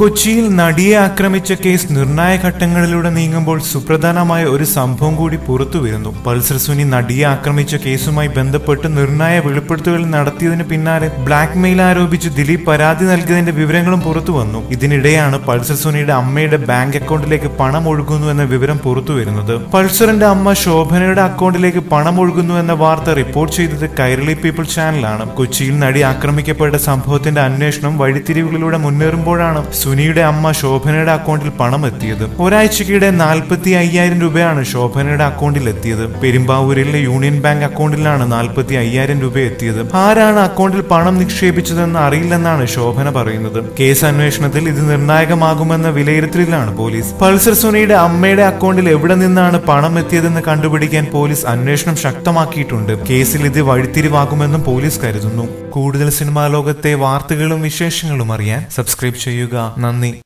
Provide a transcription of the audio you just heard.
കൊച്ചിയിൽ നടിയെ ആക്രമിച്ച കേസ് നിർണായ ഘട്ടങ്ങളിലൂടെ നീങ്ങുമ്പോൾ സുപ്രധാനമായ ഒരു സംഭവം കൂടി പുറത്തു വരുന്നു. പൾസർ സുനി നടിയെ ആക്രമിച്ച കേസുമായി ബന്ധപ്പെട്ട് നിർണായ വെളിപ്പെടുത്തലുകൾ നടത്തിയതിന് പിന്നാലെ ബ്ലാക്ക് മെയിൽ ആരോപിച്ച് ദിലീപ് പരാതി നൽകിയതിന്റെ വിവരങ്ങളും പുറത്തു വന്നു. ഇതിനിടെയാണ് പൾസർ സുനിയുടെ അമ്മയുടെ ബാങ്ക് അക്കൗണ്ടിലേക്ക് പണം ഒഴുകുന്നു എന്ന വിവരം പുറത്തു വരുന്നത്. പൾസറിന്റെ അമ്മ ശോഭനയുടെ അക്കൗണ്ടിലേക്ക് പണം ഒഴുകുന്നു എന്ന വാർത്ത റിപ്പോർട്ട് ചെയ്തത് കൈരളി പീപ്പിൾ ചാനലാണ്. കൊച്ചിയിൽ നടി ആക്രമിക്കപ്പെട്ട സംഭവത്തിന്റെ അന്വേഷണം വഴിത്തിരിവുകളിലൂടെ മുന്നേറുമ്പോഴാണ് സുനിയുടെ അമ്മ ശോഭനയുടെ അക്കൗണ്ടിൽ പണം എത്തിയത്. ഒരാഴ്ചക്കിടെ നാൽപ്പത്തി അയ്യായിരം രൂപയാണ് ശോഭനയുടെ അക്കൗണ്ടിൽ എത്തിയത്. പെരുമ്പാവൂരിലെ യൂണിയൻ ബാങ്ക് അക്കൗണ്ടിലാണ് നാൽപ്പത്തി അയ്യായിരം രൂപ എത്തിയത്. ആരാണ് അക്കൗണ്ടിൽ പണം നിക്ഷേപിച്ചതെന്ന് അറിയില്ലെന്നാണ് ശോഭന പറയുന്നത്. കേസ് അന്വേഷണത്തിൽ ഇത് നിർണായകമാകുമെന്ന വിലയിരുത്തലിലാണ് പോലീസ്. പൾസർ സുനിയുടെ അമ്മയുടെ അക്കൗണ്ടിൽ എവിടെ നിന്നാണ് പണം എത്തിയതെന്ന് കണ്ടുപിടിക്കാൻ പോലീസ് അന്വേഷണം ശക്തമാക്കിയിട്ടുണ്ട്. കേസിൽ ഇത് വഴിത്തിരിവാകുമെന്നും പോലീസ് കരുതുന്നു. കൂടുതൽ സിനിമാ ലോകത്തെ വാർത്തകളും വിശേഷങ്ങളും അറിയാൻ സബ്സ്ക്രൈബ് ചെയ്യുക. നന്ദി.